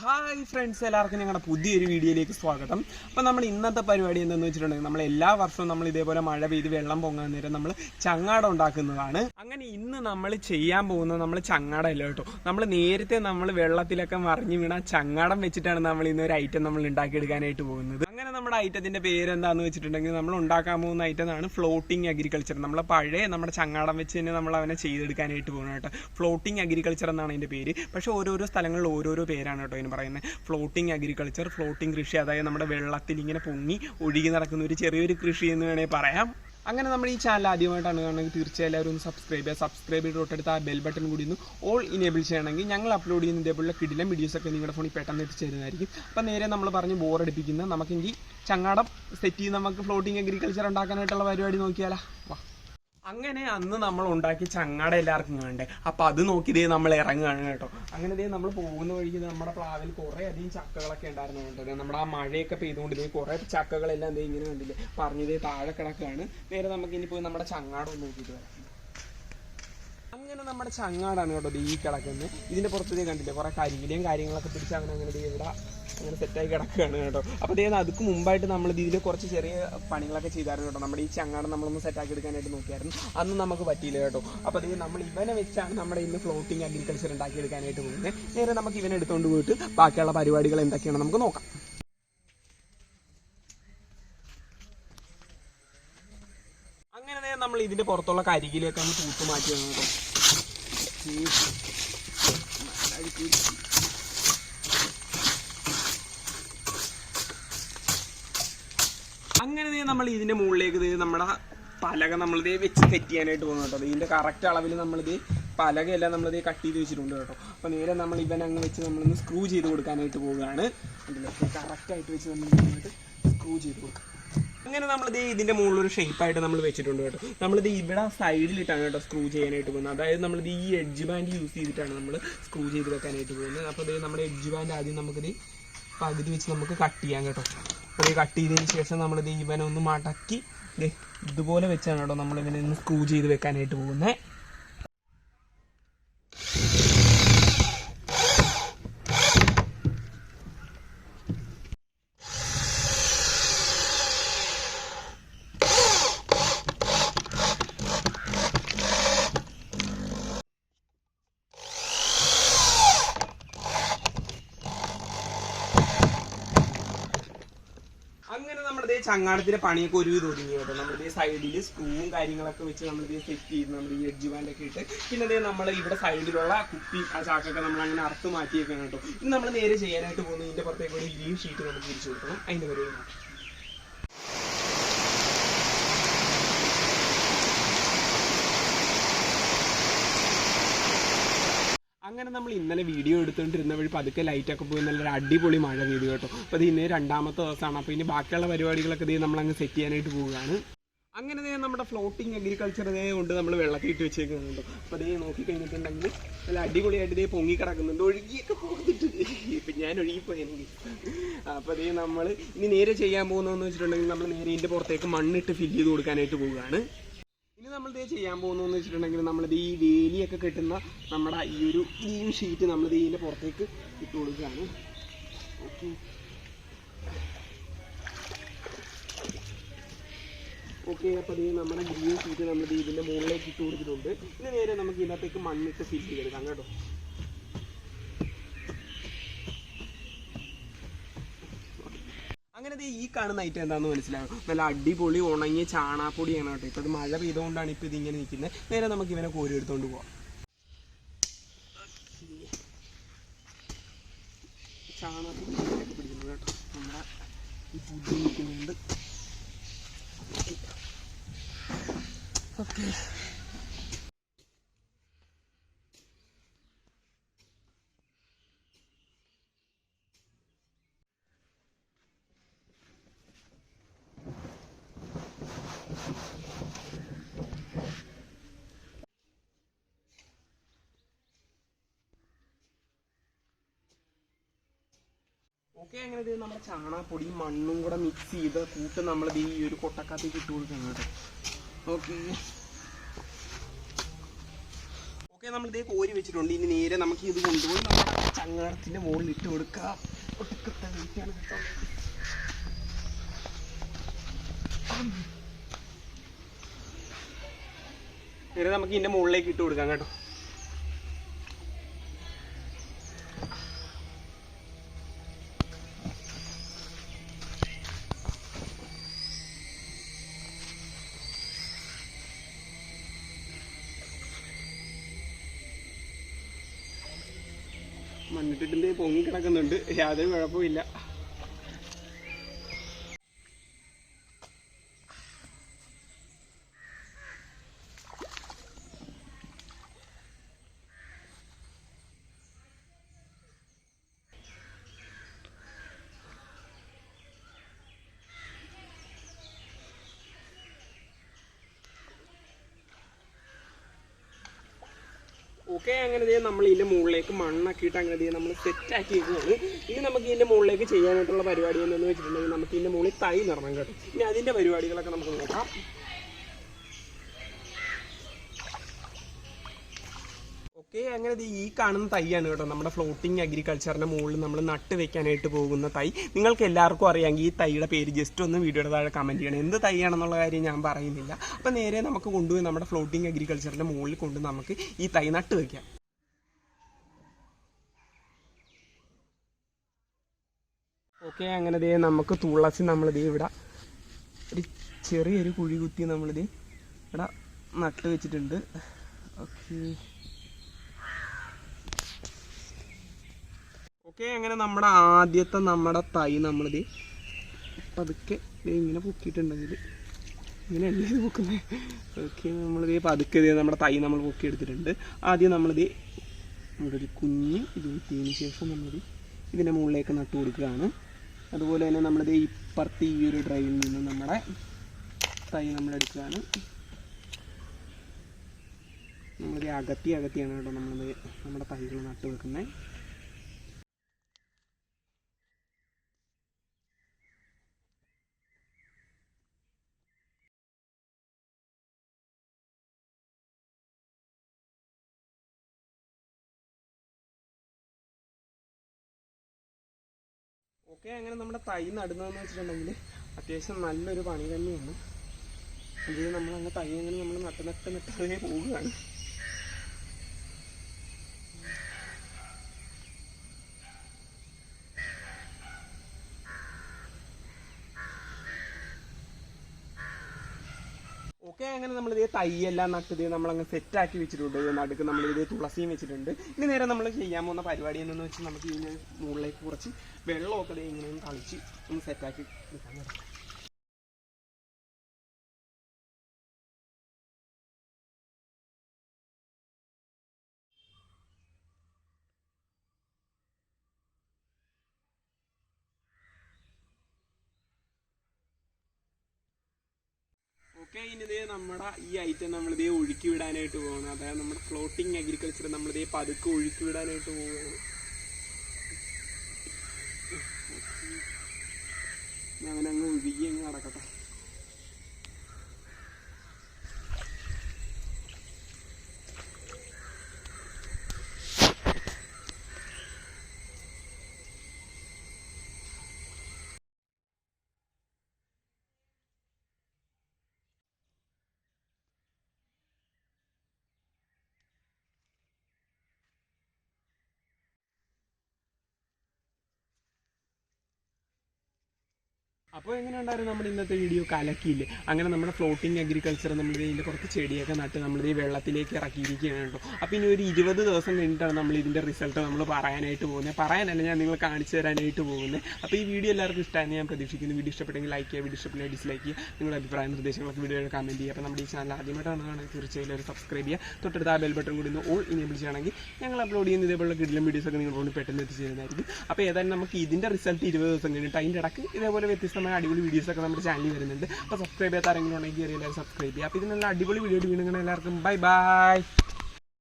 Hi friends എല്ലാവർക്കും ഞങ്ങളുടെ പുതിയൊരു വീഡിയോയിലേക്ക് സ്വാഗതം. അപ്പോൾ നമ്മൾ ഇന്നത്തെ പരിപാടി എന്തെന്ന് വെച്ചിട്ടുണ്ടെങ്കിൽ നമ്മൾ എല്ലാ വർഷവും നമ്മൾ ഇതേപോലെ മഴ പെയ്ത് വെള്ളം പൊങ്ങാൻ നേരം നമ്മൾ ചങ്ങാട ഉണ്ടാക്കുന്നതാണ്. അങ്ങനെ ഇന്ന് നമ്മൾ ചെയ്യാൻ പോകുന്നത് നമ്മൾ ചങ്ങാടം അല്ല കേട്ടോ. നമ്മൾ നേരത്തെ നമ്മൾ വെള്ളത്തിലൊക്കെ മറിഞ്ഞു വീണ ചങ്ങാടം വെച്ചിട്ടാണ് നമ്മൾ ഇന്ന് ഒരു ഐറ്റം നമ്മൾ ഉണ്ടാക്കിയെടുക്കാനായിട്ട് പോകുന്നത്. അങ്ങനെ നമ്മുടെ ഐറ്റത്തിന്റെ പേര് എന്താണെന്ന് വെച്ചിട്ടുണ്ടെങ്കിൽ നമ്മൾ ഉണ്ടാക്കാൻ പോകുന്ന ഐറ്റമാണ് ഫ്ലോട്ടിംഗ് അഗ്രികൾച്ചർ നമ്മളെ പഴയ നമ്മുടെ ചങ്ങാടം വെച്ച് തന്നെ നമ്മൾ അവനെ ചെയ്തെടുക്കാനായിട്ട് പോകണം കേട്ടോ. ഫ്ലോട്ടിംഗ് അഗ്രികൾച്ചർ എന്നാണ് അതിന്റെ പേര്. പക്ഷേ ഓരോരോ സ്ഥലങ്ങളിൽ ഓരോരോ പേരാണ് കേട്ടോ അതിന് പറയുന്നത്. ഫ്ലോട്ടിംഗ് അഗ്രികൾച്ചർ ഫ്ലോട്ടിംഗ് കൃഷി അതായത് നമ്മുടെ വെള്ളത്തിൽ ഇങ്ങനെ പൊങ്ങി ഒഴുകി നടക്കുന്ന ഒരു ചെറിയൊരു കൃഷി എന്ന് വേണേൽ പറയാം. അങ്ങനെ നമ്മൾ ഈ ചാനൽ ആദ്യമായിട്ടാണ് കാണുന്നത് തീർച്ചയായും എല്ലാവരും ഒന്ന് സബ്സ്ക്രൈബ് ചെയ്യുക. സബ്സ്ക്രൈബ് ചെയ്ത് തൊട്ടടുത്ത് ആ ബെൽ ബട്ടൺ കൂടി ഒന്ന് ഓൾ ഇനേബിൾ ചെയ്യണമെങ്കിൽ ഞങ്ങൾ അപ്ലോഡ് ചെയ്യുന്ന ഇതേപോലുള്ള കിടിലം വീഡിയോസൊക്കെ നിങ്ങളുടെ ഫോണിൽ പെട്ടെന്ന് എത്തിച്ചേരുന്നതായിരിക്കും അപ്പം നേരെ നമ്മൾ പറഞ്ഞ് ബോറടിപ്പിക്കുന്ന നമുക്കെങ്കിൽ ചങ്ങാടം സെറ്റ് ചെയ്ത് നമുക്ക് ഫ്ലോട്ടിംഗ് അഗ്രികൾച്ചർ ഉണ്ടാക്കാനായിട്ടുള്ള പരിപാടി നോക്കിയാലോ. വാ. അങ്ങനെ അന്ന് നമ്മൾ ഉണ്ടാക്കി ചങ്ങാട എല്ലാവർക്കും കാണണ്ടേ? അപ്പൊ അത് നോക്കി ദേ നമ്മൾ ഇറങ്ങുകയാണ് കേട്ടോ. അങ്ങനെ ഇതേ നമ്മൾ പോകുന്ന വഴിക്ക് നമ്മുടെ പ്ലാവിൽ കുറെ അധികം ചക്കകളൊക്കെ ഉണ്ടായിരുന്നു കേട്ടോ. നമ്മുടെ ആ മഴയൊക്കെ പെയ്തുകൊണ്ട് ദേ കുറെ ചക്കകളെല്ലാം ദേ ഇങ്ങനെ കണ്ടില്ലേ? പറഞ്ഞതേ താഴെ കിടക്കുകയാണ്. നേരെ നമുക്ക് ഇനി പോയി നമ്മുടെ ചങ്ങാടം നോക്കിയിട്ട് വരാം. അങ്ങനെ നമ്മുടെ ചങ്ങാടാണ് കേട്ടോ ഈ കിടക്കുന്നത് ഇതിന്റെ പുറത്ത് കണ്ടില്ലേ? കുറെ കരിയിലയും കാര്യങ്ങളൊക്കെ പിടിച്ച് അങ്ങനെ അങ്ങനെ ഇവിടെ അങ്ങനെ സെറ്റായി കിടക്കുകയാണ് കേട്ടോ. അപ്പോൾ ദേ അതുക്ക് മുമ്പായിട്ട് നമ്മൾ ഇതിൽ കുറച്ച് ചെറിയ പണികളൊക്കെ ചെയ്തായിരുന്നു കേട്ടോ. നമ്മുടെ ഈ ചങ്ങാടം നമ്മളൊന്ന് സെറ്റാക്കി എടുക്കാനായിട്ട് നോക്കിയായിരുന്നു. അന്ന് നമുക്ക് പറ്റിയില്ല കേട്ടോ. അപ്പോൾ ദേ നമ്മൾ ഇവനെ വെച്ചാണ് നമ്മുടെ ഇന്ന് ഫ്ലോട്ടിംഗ് അഗ്രികൾച്ചർ ഉണ്ടാക്കി എടുക്കാനായിട്ട് പോകുന്നത് നേരെ നമുക്ക് ഇവനെ എടുത്തുകൊണ്ട് പോയിട്ട് ബാക്കിയുള്ള പരിപാടികൾ എന്തൊക്കെയാണ് നമുക്ക് നോക്കാം. അങ്ങനെ നമ്മൾ ഇതിന്റെ പുറത്തുള്ള കരികിലേക്ക് ഒന്ന് തൂത്ത് മാറ്റി കേട്ടോ. അങ്ങനെ നമ്മൾ ഇതിന്റെ മുകളിലേക്ക് നമ്മുടെ പലക നമ്മളിത് വെച്ച് സെറ്റ് ചെയ്യാനായിട്ട് പോകുന്നു കേട്ടോ. ഇതിന്റെ കറക്റ്റ് അളവിൽ നമ്മളിത് പലകയെല്ലാം നമ്മളിത് കട്ട് ചെയ്ത് വെച്ചിട്ടുണ്ട് കേട്ടോ. അപ്പോൾ നേരെ നമ്മൾ ഇവൻ അങ്ങ് വെച്ച് നമ്മളൊന്ന് സ്ക്രൂ ചെയ്ത് കൊടുക്കാനായിട്ട് പോവുകയാണ്. കറക്റ്റ് ആയിട്ട് വെച്ച് നമ്മൾ സ്ക്രൂ ചെയ്ത് കൊടുക്കാം. അങ്ങനെ നമ്മൾ നമ്മളിത് ഇതിന്റെ മുകളിൽ ഒരു ഷേപ്പായിട്ട് നമ്മൾ വെച്ചിട്ടുണ്ട് കേട്ടോ. നമ്മളിത് ഇവിടെ സൈഡിലിട്ടാണ് കേട്ടോ സ്ക്രൂ ചെയ്യാനായിട്ട് പോകുന്നത്. അതായത് നമ്മളിത് ഈ എഡ്ജ് ബാൻഡ് യൂസ് ചെയ്തിട്ടാണ് നമ്മൾ സ്ക്രൂ ചെയ്ത് വെക്കാനായിട്ട് പോകുന്നത്. അപ്പോൾ ഇത് നമ്മുടെ എഡ്ജ് ബാൻഡ് ആദ്യം നമുക്കിത് പകുതി വെച്ച് നമുക്ക് കട്ട് ചെയ്യാം കേട്ടോ. അപ്പോൾ കട്ട് ചെയ്തതിന് ശേഷം നമ്മളിത് ഇവനെ ഒന്ന് മടക്കി ദേ ഇതുപോലെ വെച്ചാണ് കേട്ടോ നമ്മൾ ഇവനെ ഒന്ന് സ്ക്രൂ ചെയ്ത് വെക്കാനായിട്ട് പോകുന്നത് അങ്ങനെ നമ്മുടെ ഈ ചങ്ങാടത്തിന്റെ പണിയൊക്കെ ഒരു വിധം ഒതുങ്ങി കേട്ടോ. നമ്മളിത് ഈ സൈഡിൽ സ്ക്രൂവും കാര്യങ്ങളൊക്കെ വെച്ച് നമ്മൾ ഇത് സെറ്റ് ചെയ്ത് നമ്മൾ ഈ എഡ്ജ് ബാൻഡ് ഒക്കെ ഇട്ട് പിന്നെ അതേ നമ്മൾ ഇവിടെ സൈഡിലുള്ള കുപ്പി ആ ചാക്കൊക്കെ നമ്മൾ അങ്ങനെ അറുത്ത് മാറ്റിയൊക്കെയാണ് കേട്ടോ. ഇത് നമ്മൾ നേരെ ചെയ്യാനായിട്ട് പോകുന്നത് ഇതിന്റെ പുറത്തേക്ക് ഒരു ഗ്രീൻ ഷീറ്റ് നമുക്ക് തിരിച്ചു കൊടുക്കണം. അതിന്റെ പരിപാടി അങ്ങനെ നമ്മൾ ഇന്നലെ വീഡിയോ എടുത്തുകൊണ്ടിരുന്ന വഴി പതുക്കെ ലൈറ്റ് ഒക്കെ പോയി. നല്ലൊരു അടിപൊളി മഴ പെയ്തു കേട്ടോ. അപ്പോൾ ഇന്ന് രണ്ടാമത്തെ ദിവസമാണ്. അപ്പോൾ ഇനി ബാക്കിയുള്ള പരിപാടികളൊക്കെ ഇത് നമ്മൾ അങ്ങ് സെറ്റ് ചെയ്യാനായിട്ട് പോവുകയാണ്. അങ്ങനെ തന്നെ നമ്മുടെ ഫ്ലോട്ടിംഗ് അഗ്രികൾച്ചർ ഇതേ കൊണ്ട് നമ്മൾ വെള്ളത്തിൽ ഇട്ട് വെച്ചേക്കുന്നുണ്ട് അപ്പോൾ അതേ നോക്കി കഴിഞ്ഞിട്ടുണ്ടെങ്കിൽ നല്ല അടിപൊളിയായിട്ട് ഇതേ പൊങ്ങി കിടക്കുന്നുണ്ട്. ഒഴുകിയൊക്കെ പോന്നിട്ട് ഇപ്പം ഞാൻ ഒഴുകിപ്പോയെങ്കിൽ. അപ്പോൾ അതേ നമ്മൾ ഇനി നേരെ ചെയ്യാൻ പോകുന്നതെന്ന് വെച്ചിട്ടുണ്ടെങ്കിൽ നമ്മൾ നേരെ ഇതിന്റെ പുറത്തേക്ക് മണ്ണിട്ട് ഫില്ല് ചെയ്ത് കൊടുക്കാനായിട്ട് പോവുകയാണ്. ഇനി നമ്മൾ ഇത് ചെയ്യാൻ പോകുന്നതെന്ന് വെച്ചിട്ടുണ്ടെങ്കിൽ നമ്മളിത് ഈ വേലിയൊക്കെ കെട്ടുന്ന നമ്മുടെ ഈ ഒരു ഗ്രീൻ ഷീറ്റ് നമ്മൾ ഇതിന്റെ പുറത്തേക്ക് ഇട്ട് കൊടുക്കുകയാണ്. ഓക്കെ ഓക്കെ അപ്പോൾ ഇത് നമ്മുടെ ഗ്രീൻ ഷീറ്റ് നമ്മൾ ഇതിന്റെ മുകളിലേക്ക് ഇട്ട് കൊടുത്തിട്ടുണ്ട്. ഇനി നേരെ നമുക്ക് ഇതിനകത്തേക്ക് മണ്ണിട്ട് ഫിൽ ചെയ്തെടുക്കാം കേട്ടോ അങ്ങനെ ദേ ഈ കാണുന്ന ഐറ്റം എന്താണെന്ന് മനസ്സിലാവും നല്ല അടിപൊളി ഉണങ്ങിയ ചാണാപ്പൊടിയാണ് കേട്ടോ. ഇപ്പൊ ഇത് മഴ പെയ്തുകൊണ്ടാണ് ഇപ്പൊ ഇതിങ്ങനെ നിൽക്കുന്നത് നേരെ നമുക്ക് ഇവനെ കോരി എടുത്തോണ്ട് പോവാം. ചാണാപ്പൊടി കേട്ടോ. നമ്മുടെ ഈ പുതിയ നിൽക്കുന്നുണ്ട്. ഓക്കെ ഓക്കെ അങ്ങനെ ഇത് നമ്മുടെ ചാണകപ്പൊടി മണ്ണും കൂടെ മിക്സ് ചെയ്ത് കൂട്ട് നമ്മൾ ഈ ഒരു കൊട്ടക്കകത്തേക്ക് ഇട്ട് കൊടുക്കണം കേട്ടോ. ഓക്കെ. ഓക്കെ നമ്മൾ ഇതേ കോരി വെച്ചിട്ടുണ്ട്. ഇനി നേരെ നമുക്ക് ഇത് കൊണ്ടുപോയി നമ്മുടെ ചങ്ങാടത്തിന്റെ മുകളിൽ ഇട്ട് കൊടുക്കാം. നേരെ നമുക്ക് ഇതിന്റെ മുകളിലേക്ക് ഇട്ട് കൊടുക്കാം കേട്ടോ. മണ്ണിട്ടിട്ട് പൊങ്ങി കിടക്കുന്നുണ്ട്. യാതൊരു കുഴപ്പമില്ല ഓക്കെ അങ്ങനെ ചെയ്യാം നമ്മൾ ഇതിന്റെ മുകളിലേക്ക് മണ്ണൊക്കെ ഇട്ട് അങ്ങനെ ചെയ്യാം നമ്മൾ സെറ്റാക്കി വെക്കുകയാണ് ഇനി നമുക്ക് ഇതിന്റെ മുകളിലേക്ക് ചെയ്യാനായിട്ടുള്ള പരിപാടി എന്തെന്ന് വെച്ചിട്ടുണ്ടെങ്കിൽ നമുക്ക് ഇതിന്റെ മുകളിൽ തൈ നടണം കേട്ടോ. ഇനി അതിന്റെ പരിപാടികളൊക്കെ നമുക്ക് നോക്കാം. ഓക്കെ അങ്ങനെ ഈ കാണുന്ന തൈയാണ് കേട്ടോ. നമ്മുടെ ഫ്ലോട്ടിംഗ് അഗ്രികൾച്ചറിന്റെ മുകളിൽ നമ്മൾ നട്ട് വെക്കാനായിട്ട് പോകുന്ന തൈ. നിങ്ങൾക്ക് എല്ലാവർക്കും അറിയാമെങ്കിൽ ഈ തൈയുടെ പേര് ജസ്റ്റ് ഒന്ന് വീഡിയോയുടെ താഴെ കമന്റ് ചെയ്യണം. എന്ത് തൈയാണെന്നുള്ള കാര്യം ഞാൻ പറയുന്നില്ല. അപ്പൊ നേരെ നമുക്ക് കൊണ്ടുപോയി നമ്മുടെ ഫ്ലോട്ടിംഗ് അഗ്രികൾച്ചറിന്റെ മുകളിൽ കൊണ്ട് നമുക്ക് ഈ തൈ നട്ട് വെക്കാം. ഓക്കെ അങ്ങനെ ദേ നമുക്ക് തുളസി നമ്മളിത് ഇവിടെ ഒരു ചെറിയൊരു കുഴി കുത്തി നമ്മളിത് ഇവിടെ നട്ട് വെച്ചിട്ടുണ്ട്. ഓക്കെ. ഓക്കെ അങ്ങനെ നമ്മുടെ ആദ്യത്തെ നമ്മുടെ തൈ നമ്മളിത് പതുക്കെ ഇങ്ങനെ പൊക്കിയിട്ടുണ്ടെങ്കിൽ ഇങ്ങനെയല്ലേ ഇത് പൊക്കുന്നത് ഓക്കെ നമ്മളിത് പതുക്കെ നമ്മുടെ തൈ നമ്മൾ പൊക്കി എടുത്തിട്ടുണ്ട് ആദ്യം നമ്മളിത് ഇവിടെ ഒരു കുഞ്ഞ് ഇത് കുത്തിയതിന് ശേഷം നമ്മളിത് ഇതിന്റെ മുകളിലേക്ക് നട്ടു കൊടുക്കുകയാണ്. അതുപോലെ തന്നെ നമ്മളിത് ഇപ്പുറത്ത് ഈ ഒരു ഡ്രൈവിൽ നിന്ന് നമ്മുടെ തൈ നമ്മളെടുക്കുകയാണ് നമ്മളിത് അകത്തി അകത്തിയാണ് കേട്ടോ നമ്മളിത് നമ്മുടെ തൈകൾ നട്ടു വെക്കുന്നത്. ഓക്കെ അങ്ങനെ നമ്മുടെ തൈ നടുന്നതെന്ന് വെച്ചിട്ടുണ്ടെങ്കിൽ അത്യാവശ്യം നല്ലൊരു പണി തന്നെയാണ്. ഇത് നമ്മൾ അങ്ങ് തൈ അങ്ങനെ നമ്മൾ നട്ട് നട്ട് നട്ട് അതിനെ പോവുകയാണ്. ഓക്കെ അങ്ങനെ നമ്മൾ ഇതേ തൈയെല്ലാം നട്ടത് സെറ്റ് ആക്കി വെച്ചിട്ടുണ്ട്. നടുക്ക് നമ്മൾ ഇതേ തുളസിയും വെച്ചിട്ടുണ്ട്. ഇനി നേരെ നമ്മൾ ചെയ്യാൻ പോകുന്ന പരിപാടി എന്നു വെച്ചാൽ നമുക്ക് ഇതിന് മുകളിലേക്ക് കുറച്ച് വെള്ളമൊക്കെ ഇങ്ങനെയും ഇങ്ങനെ ഒന്ന് സെറ്റാക്കി എടുക്കാൻ ഓക്കെ ഇനി ഇതേ നമ്മുടെ ഈ ഐറ്റം നമ്മളിതേ ഒഴുക്കി വിടാനായിട്ട് പോകണം അതായത് നമ്മുടെ ഫ്ലോട്ടിംഗ് അഗ്രികൾച്ചർ നമ്മളിതേ പതുക്കെ ഒഴുക്കി വിടാനായിട്ട് പോവുകയാണ് അങ്ങനെ അങ്ങ് ഒഴുകി അങ്ങ് നടക്കട്ടെ. അപ്പോൾ എങ്ങനെ ഉണ്ടായിരുന്നു നമ്മുടെ ഇന്നത്തെ വീഡിയോ കലക്കിയില്ലേ? അങ്ങനെ നമ്മുടെ ഫ്ലോട്ടിംഗ് അഗ്രികൾച്ചർ നമ്മൾ ഇതിന്റെ കുറച്ച് ചെടിയൊക്കെ നട്ട് നമ്മൾ ഈ വെള്ളത്തിലേക്ക് ഇറക്കിയിരിക്കുകയാണ് കേട്ടോ. അപ്പോൾ ഇനി ഒരു ഇരുപത് ദിവസം കഴിഞ്ഞിട്ടാണ് നമ്മൾ ഇതിന്റെ റിസൾട്ട് നമ്മൾ പറയാനായിട്ട് പോകുന്നത്. പറയാനല്ല ഞാൻ നിങ്ങൾ കാണിച്ചു തരാനായിട്ട് പോകുന്നത്. അപ്പോൾ ഈ വീഡിയോ എല്ലാവർക്കും ഇഷ്ടമാണെന്ന് ഞാൻ പ്രതീക്ഷിക്കുന്നു. വീഡിയോ ഇഷ്ടപ്പെട്ടെങ്കിൽ ലൈക്ക് ചെയ്യുക വീഡിയോ ഇഷ്ടപ്പെട്ടെങ്കിൽ ഡിസ്ലൈക്ക് ചെയ്യുക. നിങ്ങളുടെ അഭിപ്രായ നിർദ്ദേശങ്ങളൊക്കെ വീഡിയോയിൽ കമന്റ് ചെയ്യുക. അപ്പോൾ നമ്മുടെ ഈ ചാനൽ ആദ്യമായിട്ടാണ് കാണുന്നത് തീർച്ചയായും ഒരു സബ്സ്ക്രൈബ് ചെയ്യുക. തൊട്ടടുത്ത് ആ ബെൽ ബട്ടൺ കൂടി ഒന്ന് ഓൾ ഇനേബിൾ ചെയ്യണമെങ്കിൽ ഞങ്ങൾ അപ്ലോഡ് ചെയ്യുന്ന ഇതേപോലുള്ള കിഡിലും വീഡിയോസൊക്കെ നിങ്ങളോട് പെട്ടെന്ന് എത്തിച്ചേരുന്നതായിരിക്കും അപ്പോൾ ഏതായാലും നമുക്ക് ഇതിന്റെ റിസൾട്ട് ഇരുപത് ദിവസം കഴിഞ്ഞിട്ട് അതിന്റെ ഇടയ്ക്ക് ഇതേപോലെ വ്യത്യസ്തമായ അടിപൊളി വീഡിയോസ് ഒക്കെ നമ്മുടെ ചാനലിൽ വരുന്നുണ്ട്. അപ്പോൾ സബ്സ്ക്രൈബ് ചെയ്യാത്ത ആരെങ്കിലും ഉണ്ടെങ്കിൽ എല്ലാവരും സബ്സ്ക്രൈബ് ചെയ്യുക അപ്പോൾ ഇതിനുള്ള അടിപൊളി വീഡിയോ വീണ്ടും എല്ലാവർക്കും ബൈ ബൈ